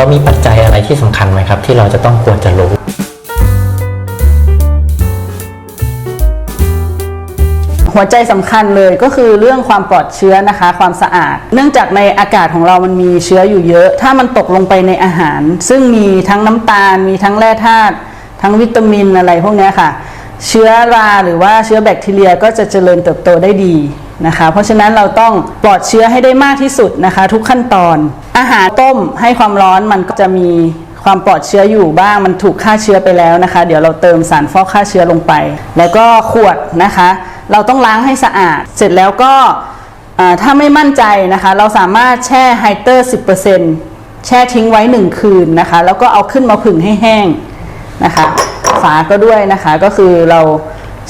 เรามีปัจจัยอะไรที่สำคัญไหมครับ ที่เราจะต้องควรจะรู้หัวใจสำคัญเลยก็คือเรื่องความปลอดเชื้อนะคะ ความสะอาด เนื่องจากในอากาศของเรามันมีเชื้ออยู่เยอะ ถ้ามันตกลงไปในอาหาร ซึ่งมีทั้งน้ำตาล มีทั้งแร่ธาตุทั้งวิตามินอะไรพวกนี้ค่ะ เชื้อราหรือว่าเชื้อแบคทีเรียก็จะเจริญเติบโตได้ดี นะคะ เพราะฉะนั้นเราต้องปลอดเชื้อให้ได้มากที่สุดนะคะ ทุกขั้นตอน อาหารต้มให้ความร้อนมันก็จะมีความปลอดเชื้ออยู่บ้างมันถูกฆ่าเชื้อไปแล้วนะคะ เดี๋ยวเราเติมสารฟอกฆ่าเชื้อลงไป แล้วก็ขวดนะคะ เราต้องล้างให้สะอาด เสร็จแล้วก็ถ้าไม่มั่นใจนะคะ เราสามารถแช่ไฮเตอร์ 10%แช่ทิ้งไว้ 1 คืนนะคะ แล้วก็เอาขึ้นมาผึ่งให้แห้งนะคะ ฝาก็ด้วยนะคะก็คือเรา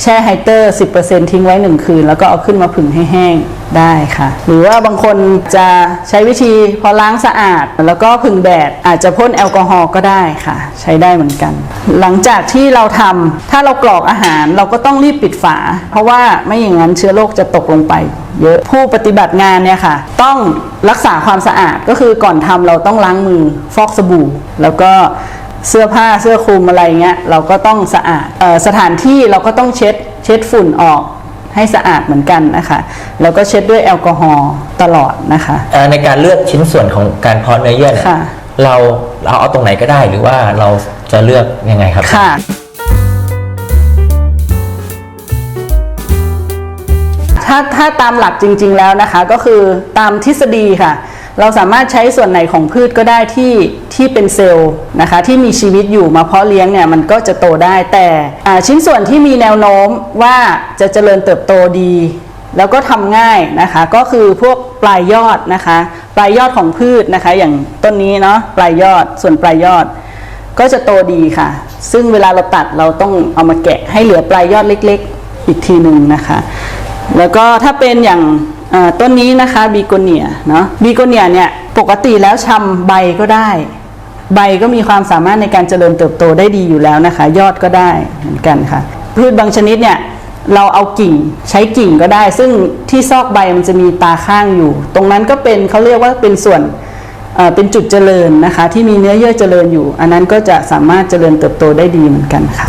แช่ไฮเตอร์ 10%ทิ้งไว้ 1 คืน แล้วก็เอาขึ้นมาผึ่งให้แห้งได้ค่ะ หรือว่าบางคนจะใช้วิธีพอล้างสะอาด แล้วก็ผึ่งแดดอาจจะพ่นแอลกอฮอล์ก็ได้ค่ะ ใช้ได้เหมือนกัน หลังจากที่เราทำถ้าเรากรอกอาหารเราก็ต้องรีบปิดฝา เพราะว่าไม่อย่างนั้นเชื้อโรคจะตกลงไปเยอะผู้ปฏิบัติงานเนี่ยค่ะ ต้องรักษาความสะอาดก็คือก่อนทำเราต้องล้างมือฟอกสบู่ แล้วก็ เสื้อผ้าเสื้อคลุมอะไรเงี้ยเราก็ต้องสะอาดเอ่อสถานที่เราก็ต้องเช็ดเช็ดฝุ่นออกให้สะอาดเหมือนกันนะคะ แล้วก็เช็ดด้วยแอลกอฮอล์ตลอดนะคะเอ่อในการเลือกชิ้นส่วนของการเพาะเนื้อเยื่อเนี่ยค่ะเราเราเอาตรงไหนก็ได้หรือว่าเราจะเลือกยังไงครับค่ะถ้าถ้าตามหลักจริง ๆแล้วนะคะ ก็คือตามทฤษฎีค่ะ เราสามารถใช้ส่วนไหนของพืชก็ได้ที่ที่เป็นเซลล์นะคะที่มีชีวิตอยู่มาเพาะเลี้ยงเนี่ยมันก็จะโตได้แต่ชิ้นส่วนที่มีแนวโน้มว่าจะเจริญเติบโตดี แล้วก็ทำง่ายนะคะก็คือพวกปลายยอดนะคะปลายยอดของพืชนะคะ อย่างต้นนี้เนาะปลายยอดส่วนปลายยอดก็จะโตดีค่ะ ซึ่งเวลาเราตัดเราต้องเอามาแกะให้เหลือปลายยอดเล็ก ๆ อีกทีหนึ่งนะคะ แล้วก็ถ้าเป็นอย่าง ต้นนี้นะคะบีโกเนียเนาะบีโกเนียเนี่ยปกติแล้วชำใบก็ได้ ใบก็มีความสามารถในการเจริญเติบโตได้ดีอยู่แล้วนะคะ ยอดก็ได้เหมือนกันค่ะ พืชบางชนิดเนี่ยเราเอากิ่งใช้กิ่งก็ได้ ซึ่งที่ซอกใบมันจะมีตาข้างอยู่ ตรงนั้นก็เป็นเขาเรียกว่าเป็นส่วนเอ่อเป็นจุดเจริญนะคะ ที่มีเนื้อเยื่อเจริญอยู่ อันนั้นก็จะสามารถเจริญเติบโตได้ดีเหมือนกันค่ะ